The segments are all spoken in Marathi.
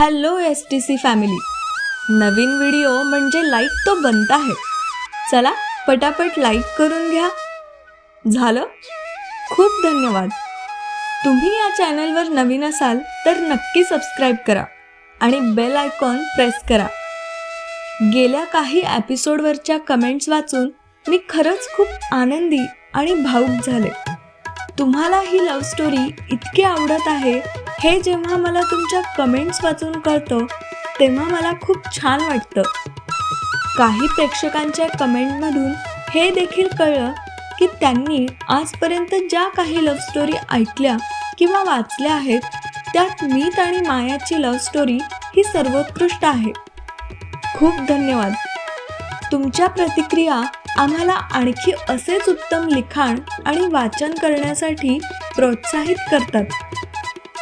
Hello S T C family नवीन व्हिडिओ म्हणजे लाईक तो बनता आहे चला पटापट लाईक करून घ्या. झालं? खूप धन्यवाद. तुम्ही या चॅनलवर नवीन असाल तर नक्की सबस्क्राईब करा आणि बेल आयकॉन प्रेस करा. गेल्या काही एपिसोडवरच्या कमेंट्स वाचून मी खरंच खूप आनंदी आणि भावुक झाले. तुम्हाला ही लव्ह स्टोरी इतकी आवडत आहे हे जेव्हा मला तुमच्या कमेंट्स वाचून कळतं तेव्हा मला खूप छान वाटतं. काही प्रेक्षकांच्या कमेंटमधून हे देखील कळलं की त्यांनी आजपर्यंत ज्या काही लव्ह स्टोरी ऐकल्या किंवा वाचल्या आहेत त्यात मीत आणि मायाची लव्ह स्टोरी ही सर्वोत्कृष्ट आहे. खूप धन्यवाद. तुमच्या प्रतिक्रिया आम्हाला आणखी असेच उत्तम लिखाण आणि वाचन करण्यासाठी प्रोत्साहित करतात.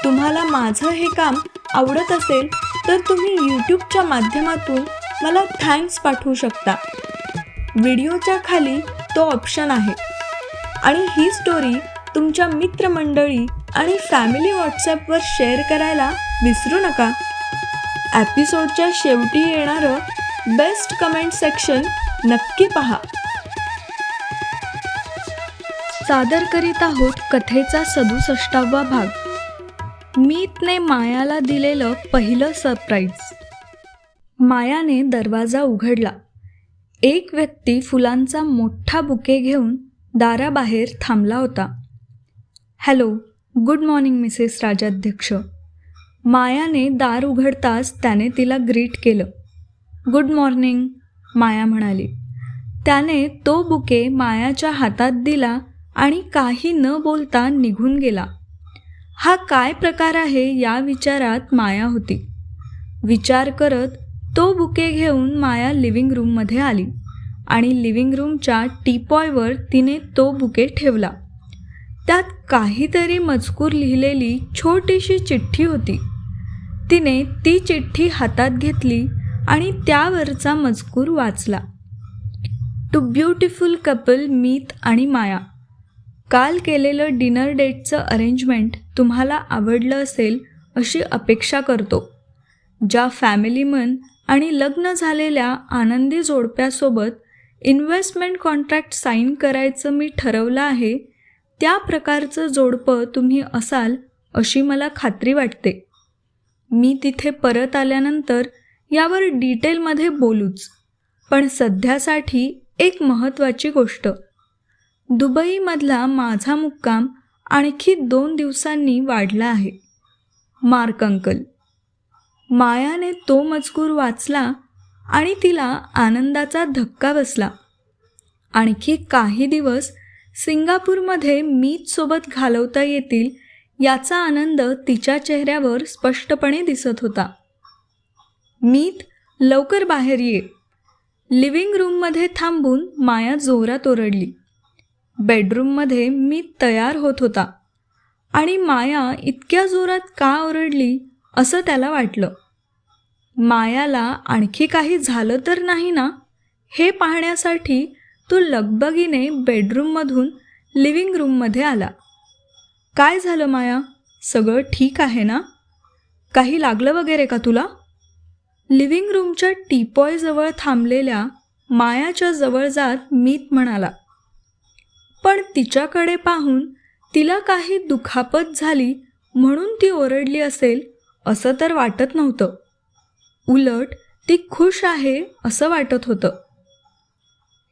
तुम्हाला माझं हे काम आवडत असेल तर तुम्ही यूट्यूबच्या माध्यमातून मला थँक्स पाठवू शकता. व्हिडिओच्या खाली तो ऑप्शन आहे. आणि ही स्टोरी तुमच्या मित्रमंडळी आणि फॅमिली व्हॉट्सॲपवर शेअर करायला विसरू नका. एपिसोडच्या शेवटी येणारं बेस्ट कमेंट सेक्शन नक्की पहा. सादर करीत आहोत कथेचा सदुसष्टावा भाग. मीतने मायाला दिलेलं पहिलं सरप्राईज. मायाने दरवाजा उघडला. एक व्यक्ती फुलांचा मोठा बुके घेऊन दाराबाहेर थांबला होता. Hello good morning mrs Rajadhyaksha. मायाने दार उघडताच त्याने तिला ग्रीट केलं. गुड मॉर्निंग माया म्हणाली. त्याने तो बुके मायाच्या हातात दिला आणि काही न बोलता निघून गेला. हा काय प्रकार आहे या विचारात माया होती. विचार करत तो बुके घेऊन माया लिव्हिंग रूममध्ये आली आणि लिव्हिंग रूमच्या टीपॉयवर तिने तो बुके ठेवला. त्यात काहीतरी मजकूर लिहिलेली छोटीशी चिठ्ठी होती. तिने ती चिठ्ठी हातात घेतली आणि त्यावरचा मजकूर वाचला. टू ब्युटिफुल कपल मीत आणि माया. काल केलेलं डिनर डेटचं अरेंजमेंट तुम्हाला आवडलं असेल अशी अपेक्षा करतो. ज्या फॅमिलीमन आणि लग्न झालेल्या आनंदी जोडप्यासोबत इन्व्हेस्टमेंट कॉन्ट्रॅक्ट साईन करायचं मी ठरवलं आहे त्या प्रकारचं जोडपं तुम्ही असाल अशी मला खात्री वाटते. मी तिथे परत आल्यानंतर यावर डिटेलमध्ये बोलूच. पण सध्यासाठी एक महत्त्वाची गोष्ट दुबईमधला माझा मुक्काम आणखी दोन दिवसांनी वाढला आहे. मार्क अंकल मायाने तो मजकूर वाचला आणि तिला आनंदाचा धक्का बसला. आणखी काही दिवस सिंगापूरमध्ये मीतसोबत घालवता येतील याचा आनंद तिच्या चेहऱ्यावर स्पष्टपणे दिसत होता. मीत लवकर बाहेर ये. लिव्हिंग रूममध्ये थांबून माया जोरात ओरडली. बेडरूममध्ये मी तयार होत होता. आणि माया इतक्या जोरात का ओरडली असं त्याला वाटलं. मायाला आणखी काही झालं तर नाही ना? हे पाहण्यासाठी तो लगबगीने बेडरूममधून लिव्हिंग रूममध्ये आला. काय झालं माया? सगळं ठीक आहे ना? काही लागलं वगैरे का तुला? लिव्हिंग रूमच्या टीपॉयजवळ थांबलेल्या मायाच्या जवळ जात मीत म्हणाला. पण तिच्याकडे पाहून तिला काही दुखापत झाली म्हणून ती ओरडली असेल असं तर वाटत नव्हतं. उलट ती खुश आहे असं वाटत होतं.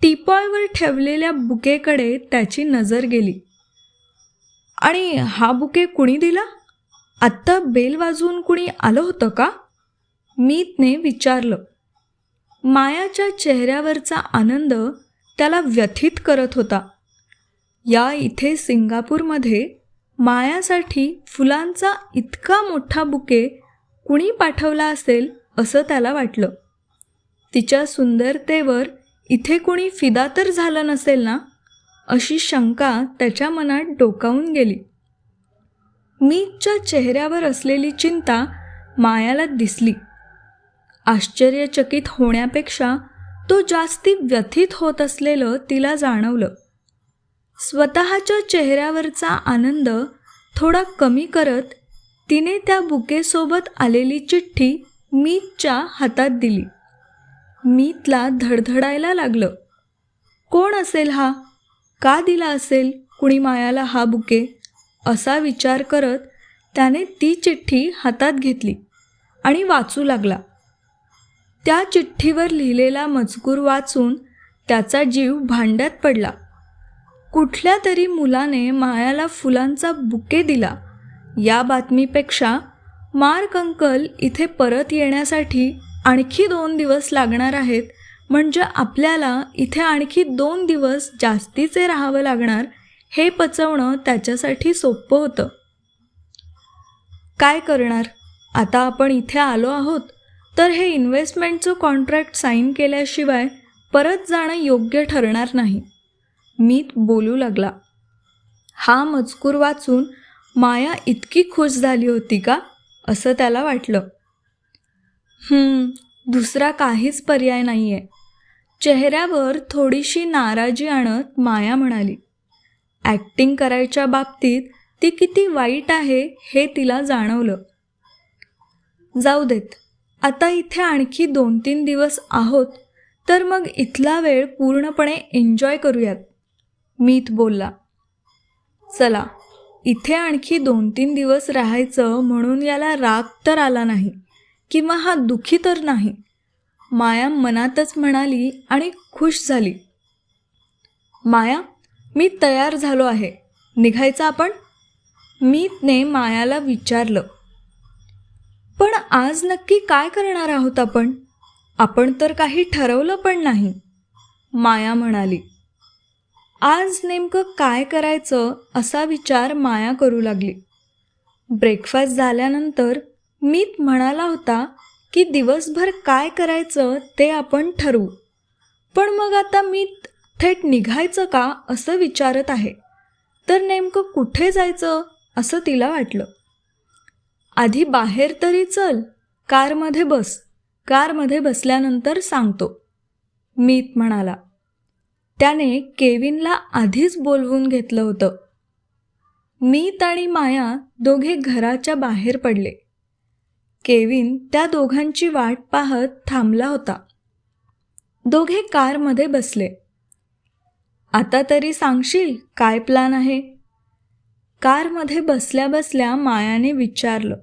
टीपॉयवर ठेवलेल्या बुकेकडे त्याची नजर गेली. आणि हा बुके कुणी दिला? आत्ता बेल वाजवून कुणी आलं होतं का? मीतने विचारलं. मायाच्या चेहऱ्यावरचा आनंद त्याला व्यथित करत होता. या इथे सिंगापूरमध्ये मायासाठी फुलांचा इतका मोठा बुके कुणी पाठवला असेल असं त्याला वाटलं. तिच्या सुंदरतेवर इथे कुणी फिदा तर झालं नसेल ना अशी शंका त्याच्या मनात डोकावून गेली. मीतच्या चेहऱ्यावर असलेली चिंता मायाला दिसली. आश्चर्यचकित होण्यापेक्षा तो जास्ती व्यथित होत असलेलं तिला जाणवलं. स्वतःच्या चेहऱ्यावरचा आनंद थोडा कमी करत तिने त्या बुकेसोबत आलेली चिठ्ठी मीतच्या हातात दिली. मीतला धडधडायला लागलं. कोण असेल हा? का दिला असेल कुणी मायाला हा बुके? असा विचार करत त्याने ती चिठ्ठी हातात घेतली आणि वाचू लागला. त्या चिठ्ठीवर लिहिलेला मजकूर वाचून त्याचा जीव भांड्यात पडला. कुठल्या तरी मुलाने मायाला फुलांचा बुके दिला. या बातमीपेक्षा मार्क अंकल इथे परत येण्यासाठी आणखी दोन दिवस लागणार आहेत. म्हणजे आपल्याला इथे आणखी दोन दिवस जास्तीचे राहावं लागणार हे पचवणं त्याच्यासाठी सोपं होतं. काय करणार? आता आपण इथे आलो आहोत. तर हे इन्व्हेस्टमेंटचं कॉन्ट्रॅक्ट साईन केल्याशिवाय परत जाणं योग्य ठरणार नाही. मीत बोलू लागला. हा मजकूर वाचून माया इतकी खुश झाली होती का? असं त्याला वाटलं. दुसरा काहीच पर्याय नाही आहे चेहऱ्यावर थोडीशी नाराजी आणत माया म्हणाली ॲक्टिंग करायच्या बाबतीत ती किती वाईट आहे हे तिला जाणवलं. जाऊ देत आता इथे आणखी दोन तीन दिवस आहोत तर मग इथला वेळ पूर्णपणे एन्जॉय करूयात. मीत बोलला. चला इथे आणखी दोन तीन दिवस राहायचं म्हणून याला राग तर आला नाही किंवा हा दुखी तर नाही. माया मनातच म्हणाली आणि खुश झाली. माया मी तयार झालो आहे. निघायचं आपण? मीतने मायाला विचारलं. पण आज नक्की काय करणार आहोत आपण? आपण तर काही ठरवलं पण नाही. माया म्हणाली. आज नेमकं काय करायचं असा विचार माया करू लागली. ब्रेकफास्ट झाल्यानंतर मीत म्हणाला होता की दिवसभर काय करायचं ते आपण ठरवू. पण मग आता मी थेट निघायचं का असं विचारत आहे. तर नेमकं कुठे जायचं असं तिला वाटलं. आधी बाहेर तरी चल कारमध्ये बस. कारमध्ये बसल्यानंतर सांगतो. मीत म्हणाला त्याने केविनला आधीच बोलवून घेतलं होतं. मीत आणि माया दोघे घराच्या बाहेर पडले. केविन त्या दोघांची वाट पाहत थांबला होता. दोघे कारमध्ये बसले. आता तरी सांगशील काय प्लॅन आहे? कारमध्ये बसल्या बसल्या मायाने विचारलं.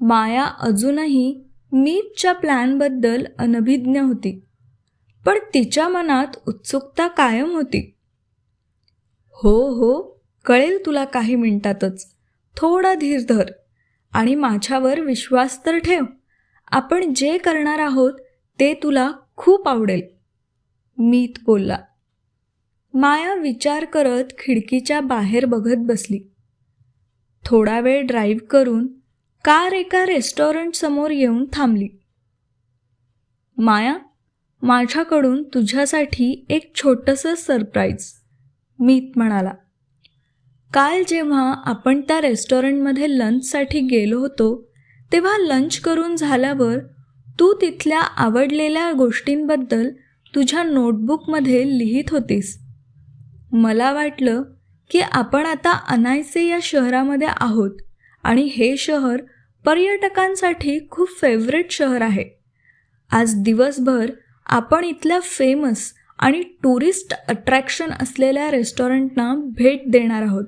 माया अजूनही मीतच्या प्लॅनबद्दल अनभिज्ञ होती. पण तिच्या मनात उत्सुकता कायम होती. हो हो कळेल तुला काही मिनिटातच. थोडा धीर धर आणि माझ्यावर विश्वास तर ठेव. आपण जे करणार आहोत ते तुला खूप आवडेल. मीत बोलला. माया विचार करत खिडकीच्या बाहेर बघत बसली. थोडा वेळ ड्राईव्ह करून कार एका रेस्टॉरंटसमोर येऊन थांबली. माया माझ्याकडून तुझ्यासाठी एक छोटंसं सरप्राईज मीत म्हणाला काल जेव्हा आपण त्या रेस्टॉरंटमध्ये लंचसाठी गेलो होतो तेव्हा लंच करून झाल्यावर तू तिथल्या आवडलेल्या गोष्टींबद्दल तुझ्या नोटबुकमध्ये लिहित होतीस. मला वाटलं की आपण आता अनायसे या शहरामध्ये आहोत आणि हे शहर पर्यटकांसाठी खूप फेवरेट शहर आहे. आज दिवसभर आपण इथल्या फेमस आणि टुरिस्ट अट्रॅक्शन असलेल्या रेस्टॉरंटना भेट देणार आहोत.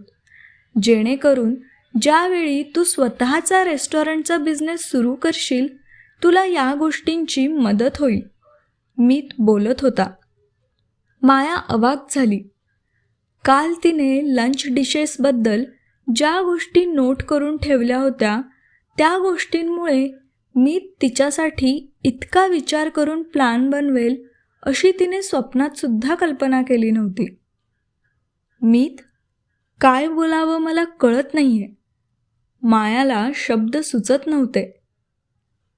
जेणेकरून ज्यावेळी तू स्वतःचा रेस्टॉरंटचा बिझनेस सुरू करशील तुला या गोष्टींची मदत होईल. मीत बोलत होता. माया अवाक झाली. काल तिने लंच डिशेसबद्दल ज्या गोष्टी नोट करून ठेवल्या होत्या त्या गोष्टींमुळे मी तिच्यासाठी इतका विचार करून प्लॅन बनवेल अशी तिने स्वप्नात सुद्धा कल्पना केली नव्हती. मीत काय बोलावं मला कळत नाही आहे मायाला शब्द सुचत नव्हते.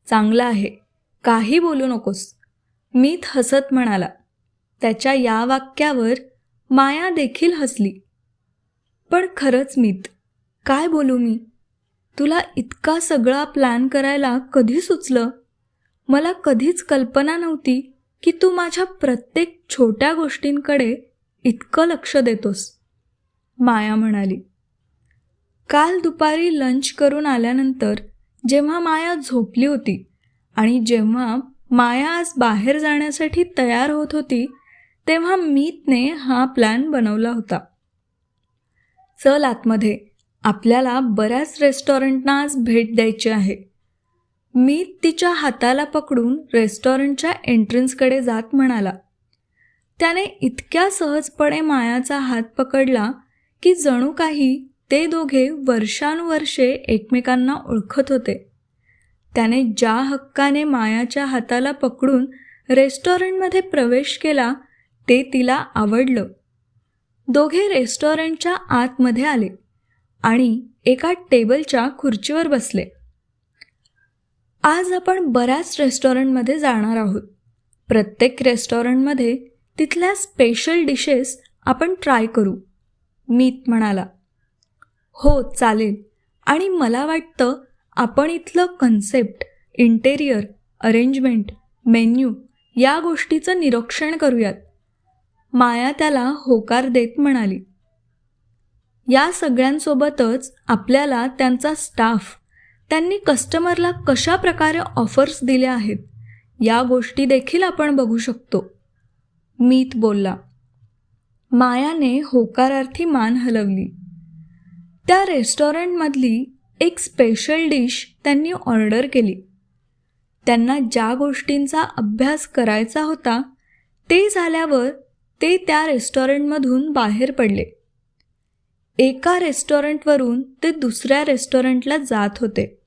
चांगलं आहे काही बोलू नकोस. मीत हसत म्हणाला. त्याच्या या वाक्यावर माया देखील हसली. पण खरंच मीत काय बोलू मी? तुला इतका सगळा प्लॅन करायला कधी सुचलं? मला कधीच कल्पना नव्हती की तू माझ्या प्रत्येक छोट्या गोष्टींकडे इतकं लक्ष देतोस. माया म्हणाली. काल दुपारी लंच करून आल्यानंतर जेव्हा माया झोपली होती आणि जेव्हा माया आज बाहेर जाण्यासाठी तयार होत होती तेव्हा मीतने हा प्लॅन बनवला होता. चल आतमध्ये. आपल्याला बऱ्याच रेस्टॉरंटना आज भेट द्यायची आहे. मी तिच्या हाताला पकडून रेस्टॉरंटच्या एंट्रन्सकडे जात म्हणाला. त्याने इतक्या सहजपणे मायाचा हात पकडला की जणू काही ते दोघे वर्षानुवर्षे एकमेकांना ओळखत होते. त्याने ज्या हक्काने मायाच्या हाताला पकडून रेस्टॉरंटमध्ये प्रवेश केला ते तिला आवडलं. दोघे रेस्टॉरंटच्या आतमध्ये आले. आणि एका टेबलच्या खुर्चीवर बसले. आज आपण बऱ्याच रेस्टॉरंटमध्ये जाणार आहोत. प्रत्येक रेस्टॉरंटमध्ये तिथल्या स्पेशल डिशेस आपण ट्राय करू मीत म्हणाला. हो चालेल. आणि मला वाटतं आपण इथलं कन्सेप्ट इंटेरियर अरेंजमेंट मेन्यू या गोष्टीचं निरीक्षण करूयात. माया त्याला होकार देत म्हणाली. या सगळ्यांसोबतच आपल्याला त्यांचा स्टाफ त्यांनी कस्टमरला कशा प्रकारे ऑफर्स दिल्या आहेत या गोष्टी देखील आपण बघू शकतो. मीत बोलला मायाने होकारार्थी मान हलवली. त्या रेस्टॉरंटमधली एक स्पेशल डिश त्यांनी ऑर्डर केली. त्यांना ज्या गोष्टींचा अभ्यास करायचा होता ते झाल्यावर ते त्या रेस्टॉरंटमधून बाहेर पडले. एका रेस्टॉरंटवरून ते दुसऱ्या रेस्टॉरंटला जात होते.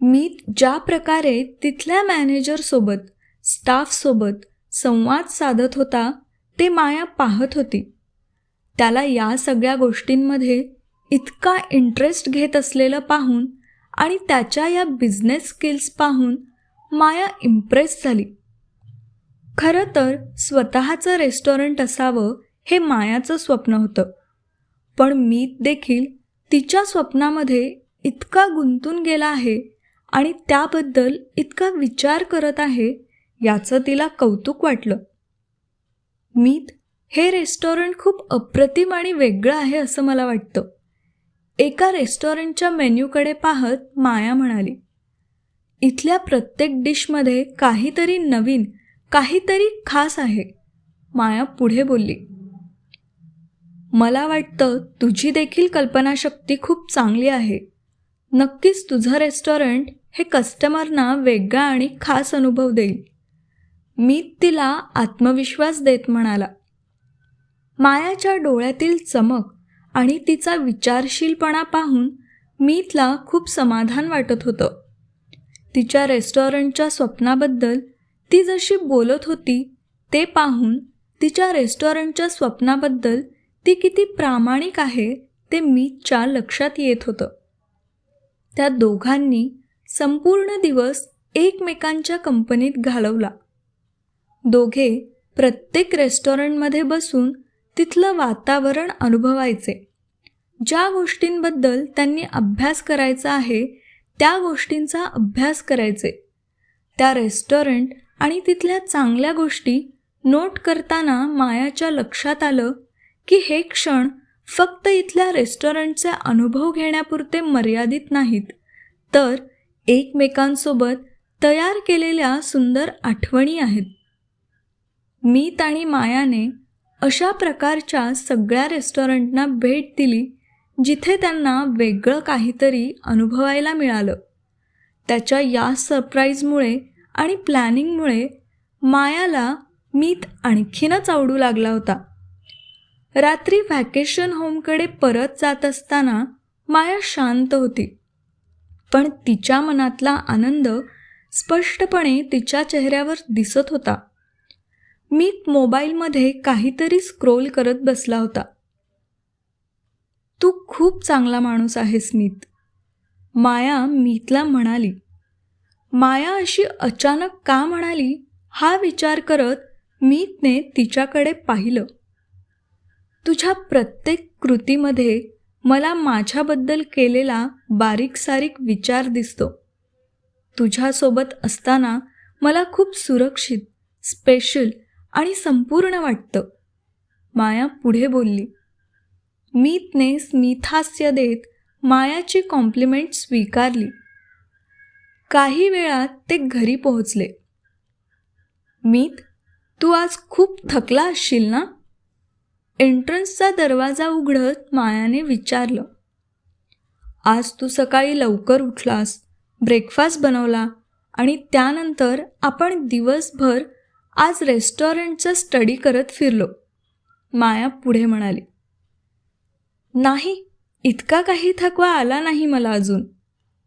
मी ज्या प्रकारे तिथल्या मॅनेजरसोबत स्टाफसोबत संवाद साधत होता ते माया पाहत होती. त्याला या सगळ्या गोष्टींमध्ये इतका इंटरेस्ट घेत असलेलं पाहून आणि त्याच्या या बिझनेस स्किल्स पाहून माया इम्प्रेस झाली. खरं तर स्वतःचं रेस्टॉरंट असावं हे मायाचं स्वप्न होतं. पण मी देखील तिच्या स्वप्नामध्ये इतका गुंतून गेला आहे आणि त्याबद्दल इतका विचार करत आहे याचं तिला कौतुक वाटलं. मीत हे रेस्टॉरंट खूप अप्रतिम आणि वेगळं आहे असं मला वाटतं. एका रेस्टॉरंटच्या मेन्यूकडे पाहत माया म्हणाली इथल्या प्रत्येक डिशमध्ये काहीतरी नवीन काहीतरी खास आहे. माया पुढे बोलली मला वाटतं तुझी देखील कल्पनाशक्ती खूप चांगली आहे. नक्कीच तुझं रेस्टॉरंट हे कस्टमरना वेगळा आणि खास अनुभव देईल. मी तिला आत्मविश्वास देत म्हणाला. मायाच्या डोळ्यातील चमक आणि तिचा विचारशीलपणा पाहून मीतला खूप समाधान वाटत होतं. तिच्या रेस्टॉरंटच्या स्वप्नाबद्दल ती जशी बोलत होती ते पाहून तिच्या रेस्टॉरंटच्या स्वप्नाबद्दल ती किती प्रामाणिक आहे ते मीतच्या लक्षात येत होतं. त्या दोघांनी संपूर्ण दिवस एकमेकांच्या कंपनीत घालवला. दोघे प्रत्येक रेस्टॉरंटमध्ये बसून तिथलं वातावरण अनुभवायचे. ज्या गोष्टींबद्दल त्यांनी अभ्यास करायचा आहे त्या गोष्टींचा अभ्यास करायचे. त्या रेस्टॉरंट आणि तिथल्या चांगल्या गोष्टी नोट करताना मायाच्या लक्षात आलं की हे क्षण फक्त इथल्या रेस्टॉरंटचे अनुभव घेण्यापुरते मर्यादित नाहीत. तर एकमेकांसोबत तयार केलेल्या सुंदर आठवणी आहेत. मीत आणि मायाने अशा प्रकारच्या सगळ्या रेस्टॉरंटना भेट दिली जिथे त्यांना वेगळं काहीतरी अनुभवायला मिळालं. त्याच्या या सरप्राईजमुळे आणि प्लॅनिंगमुळे मायाला मीत आणखीनच आवडू लागला होता. रात्री व्हॅकेशन होमकडे परत जात असताना माया शांत होती. पण तिच्या मनातला आनंद स्पष्टपणे तिच्या चेहऱ्यावर दिसत होता. मी मोबाईलमध्ये काहीतरी स्क्रोल करत बसला होता. तू खूप चांगला माणूस आहेस मीत. माया मीतला म्हणाली. माया अशी अचानक का म्हणाली हा विचार करत मीतने तिच्याकडे पाहिलं. तुझ्या प्रत्येक कृतीमध्ये मला माझ्याबद्दल केलेला बारीक सारीक विचार दिसतो. तुझ्यासोबत असताना मला खूप सुरक्षित स्पेशल आणि संपूर्ण वाटतं. माया पुढे बोलली मीतने स्मितहास्य देत मायाची कॉम्प्लिमेंट स्वीकारली. काही वेळात ते घरी पोहोचले. मीत तू आज खूप थकला असशील ना? एंट्रन्सचा दरवाजा उघडत मायाने विचारलं आज तू सकाळी लवकर उठलास ब्रेकफास्ट बनवला आणि त्यानंतर आपण दिवसभर आज रेस्टॉरंटचा स्टडी करत फिरलो. माया पुढे म्हणाली नाही इतका काही थकवा आला नाही मला अजून.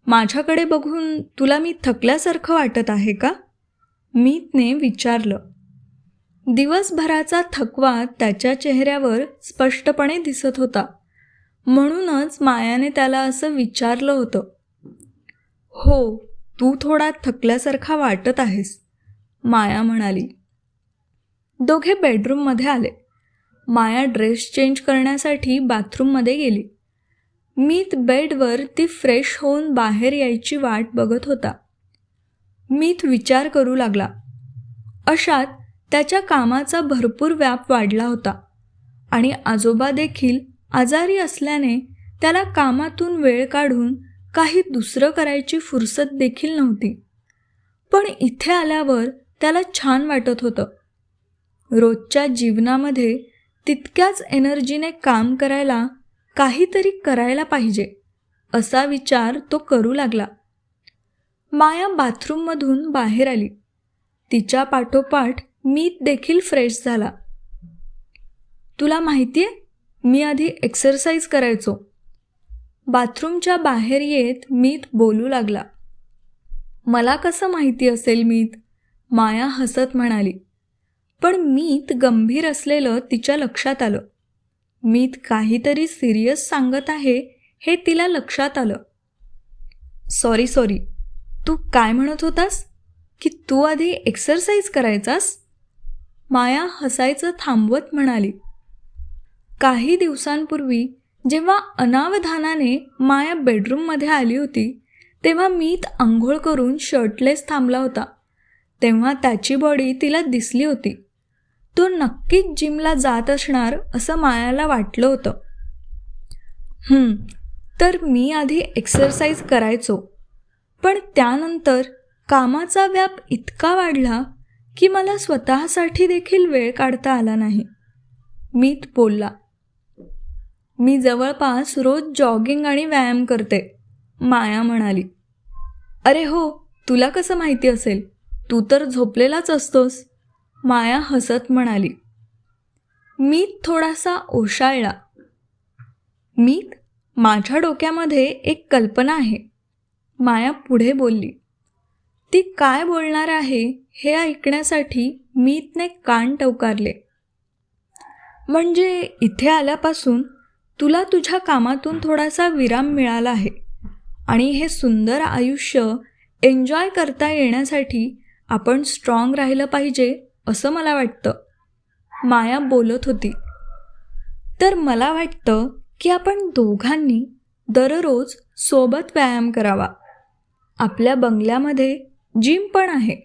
माझ्याकडे बघून तुला मी थकल्यासारखं वाटत आहे का? मीतने विचारलं दिवसभराचा थकवा त्याच्या चेहऱ्यावर स्पष्टपणे दिसत होता. म्हणूनच मायाने त्याला असं विचारलं होतं. हो तू थोडा थकल्यासारखा वाटत आहेस माया म्हणाली. दोघे बेडरूममध्ये आले. माया ड्रेस चेंज करण्यासाठी बाथरूममध्ये गेली. मीत बेडवर ती फ्रेश होऊन बाहेर यायची वाट बघत होता. मीत विचार करू लागला. अशात त्याच्या कामाचा भरपूर व्याप वाढला होता. आणि आजोबा देखील आजारी असल्याने त्याला कामातून वेळ काढून काही दुसरं करायची फुरसत देखील नव्हती. पण इथे आल्यावर त्याला छान वाटत होतं. रोजच्या जीवनामध्ये तितक्याच एनर्जीने काम करायला काहीतरी करायला पाहिजे असा विचार तो करू लागला. माया बाथरूममधून बाहेर आली. तिच्या पाठोपाठ मी देखील फ्रेश झाला. तुला माहिती आहे मी आधी एक्सरसाइज करायचो. बाथरूमच्या बाहेर येत मीत बोलू लागला. मला कसं माहिती असेल मीत? माया हसत म्हणाली. पण मीत गंभीर असलेलं तिच्या लक्षात आलं. मीत काहीतरी सिरियस सांगत आहे हे तिला लक्षात आलं. सॉरी सॉरी तू काय म्हणत होतास? की तू आधी एक्सरसाइज करायचास? माया हसायचं थांबवत म्हणाली. काही दिवसांपूर्वी जेव्हा अनावधानाने माया बेडरूममध्ये आली होती तेव्हा मीत आंघोळ करून शर्टलेस थांबला होता. तेव्हा त्याची बॉडी तिला दिसली होती. तो नक्कीच जिमला जात असणार असं मायाला वाटलं होतं. तर मी आधी एक्सरसाइज करायचो. पण त्यानंतर कामाचा व्याप इतका वाढला की मला स्वतःसाठी देखील वेळ काढता आला नाही. मीत बोलला मी जवळपास रोज जॉगिंग आणि व्यायाम करते माया म्हणाली. अरे हो तुला कसं माहिती असेल? तू तर झोपलेलाच असतोस माया हसत म्हणाली. मीत थोडासा ओशाळला. मीत माझ्या डोक्यामध्ये एक कल्पना आहे माया पुढे बोलली. ती काय बोलणार आहे हे ऐकण्यासाठी मीतने कान टवकारले. म्हणजे इथे आल्यापासून तुला तुझ्या कामातून थोडासा विराम मिळाला आहे आणि हे सुंदर आयुष्य एन्जॉय करता येण्यासाठी आपण स्ट्रॉंग राहिलं पाहिजे असं मला वाटतं माया बोलत होती. तर मला वाटतं की आपण दोघांनी दररोज सोबत व्यायाम करावा. आपल्या बंगल्यामध्ये जिम पण आहे.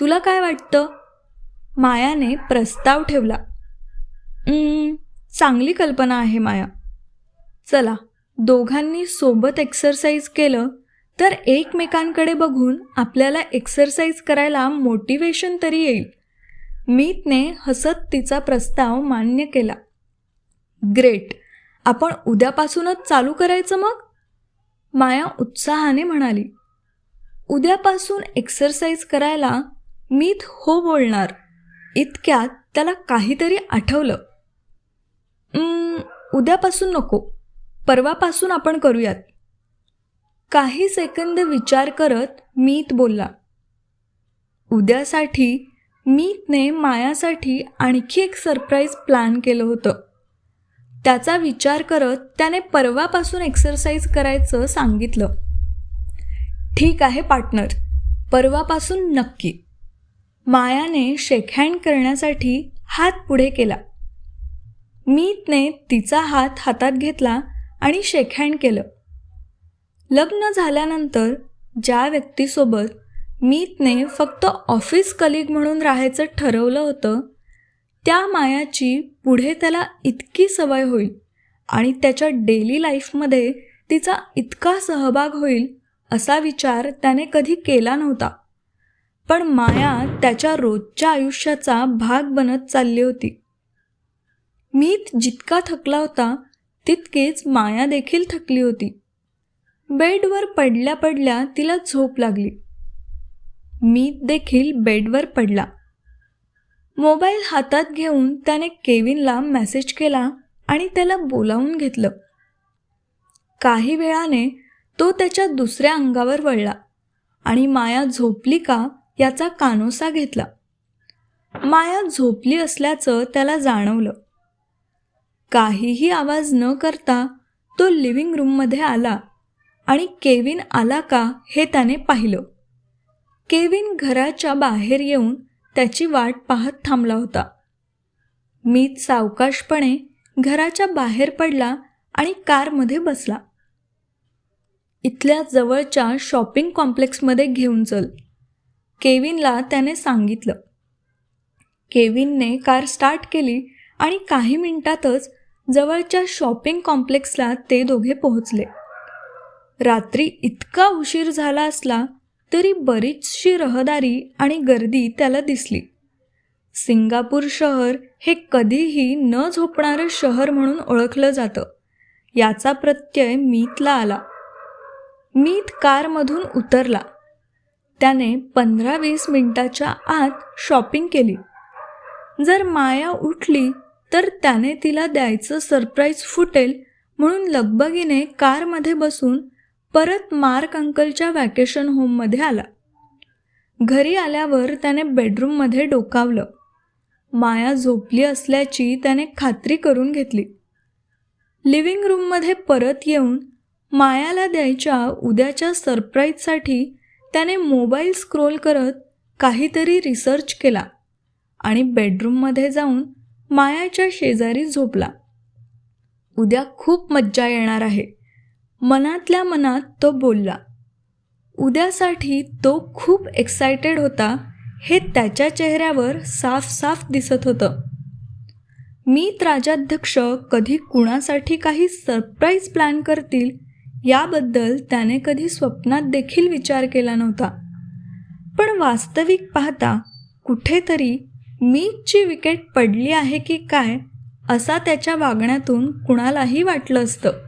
तुला काय वाटतं? मायाने प्रस्ताव ठेवला. चांगली कल्पना आहे माया. चला दोघांनी सोबत एक्सरसाइज केलं तर एकमेकांकडे बघून आपल्याला एक्सरसाइज करायला मोटिवेशन तरी येईल. मीतने हसत तिचा प्रस्ताव मान्य केला. ग्रेट आपण उद्यापासूनच चालू करायचं मग? माया उत्साहाने म्हणाली. उद्यापासून एक्सरसाइज करायला मीत हो बोलणार. इतक्यात त्याला काहीतरी आठवलं. उद्यापासून नको. परवापासून आपण करूयात. काही सेकंद विचार करत मीत बोलला. उद्यासाठी मीतने मायासाठी आणखी एक सरप्राईज प्लॅन केलं होतं. त्याचा विचार करत त्याने परवापासून एक्सरसाइज करायचं सांगितलं. ठीक आहे पार्टनर परवापासून नक्की. मायाने शेकहँड करण्यासाठी हात पुढे केला. मीतने तिचा हात हातात घेतला आणि शेकहँड केलं. लग्न झाल्यानंतर ज्या व्यक्तीसोबत मीतने फक्त ऑफिस कलिग म्हणून राहायचं ठरवलं होतं त्या मायाची पुढे त्याला इतकी सवय होईल आणि त्याच्या डेली लाईफमध्ये तिचा इतका सहभाग होईल असा विचार त्याने कधी केला नव्हता. पण माया त्याच्या रोजच्या आयुष्याचा भाग बनत चालली होती. मीत जितका थकला होता तितकीच माया देखील थकली होती. बेडवर पडल्या पडल्या तिला झोप लागली. मीत देखील बेडवर पडला. मोबाईल हातात घेऊन त्याने केविनला मेसेज केला आणि त्याला बोलावून घेतलं. काही वेळाने तो त्याच्या दुसऱ्या अंगावर वळला आणि माया झोपली का याचा कानोसा घेतला. माया झोपली असल्याचं त्याला जाणवलं. काहीही आवाज न करता तो लिव्हिंग रूममध्ये आला आणि केविन आला का हे त्याने पाहिलं. केविन घराच्या बाहेर येऊन त्याची वाट पाहत थांबला होता. मीत सावकाशपणे घराच्या बाहेर पडला आणि कारमध्ये बसला. इथल्या जवळच्या शॉपिंग कॉम्प्लेक्समध्ये घेऊन चल. केविनला त्याने सांगितलं. केविनने कार स्टार्ट केली आणि काही मिनिटातच जवळच्या शॉपिंग कॉम्प्लेक्सला ते दोघे पोहोचले. रात्री इतका उशीर झाला असला तरी बरीचशी रहदारी आणि गर्दी त्याला दिसली. सिंगापूर शहर हे कधीही न झोपणारं शहर म्हणून ओळखलं जातं. याचा प्रत्यय मीतला आला. मीत कारमधून उतरला. त्याने पंधरा वीस मिनिटाच्या आत शॉपिंग केली. जर माया उठली तर त्याने तिला द्यायचं सरप्राईज फुटेल म्हणून लगबगीने कारमध्ये बसून परत मार्क अंकलच्या वॅकेशन होममध्ये आला. घरी आल्यावर त्याने बेडरूममध्ये डोकावलं. माया झोपली असल्याची त्याने खात्री करून घेतली. लिव्हिंग रूममध्ये परत येऊन मायाला द्यायच्या उद्याच्या सरप्राईजसाठी त्याने मोबाईल स्क्रोल करत काहीतरी रिसर्च केला आणि बेडरूममध्ये जाऊन मायाच्या शेजारी झोपला. उद्या खूप मज्जा येणार आहे. मनातल्या मनात तो बोलला उद्यासाठी तो खूप एक्सायटेड होता हे त्याच्या चेहऱ्यावर साफ साफ दिसत होतं. मी राजाध्यक्ष कधी कुणासाठी काही सरप्राईज प्लॅन करतील याबद्दल त्याने कधी स्वप्नात देखील विचार केला नव्हता. पण वास्तविक पाहता कुठेतरी मीची विकेट पडली आहे की काय असा त्याच्या वागण्यातून कुणालाही वाटलं असतं.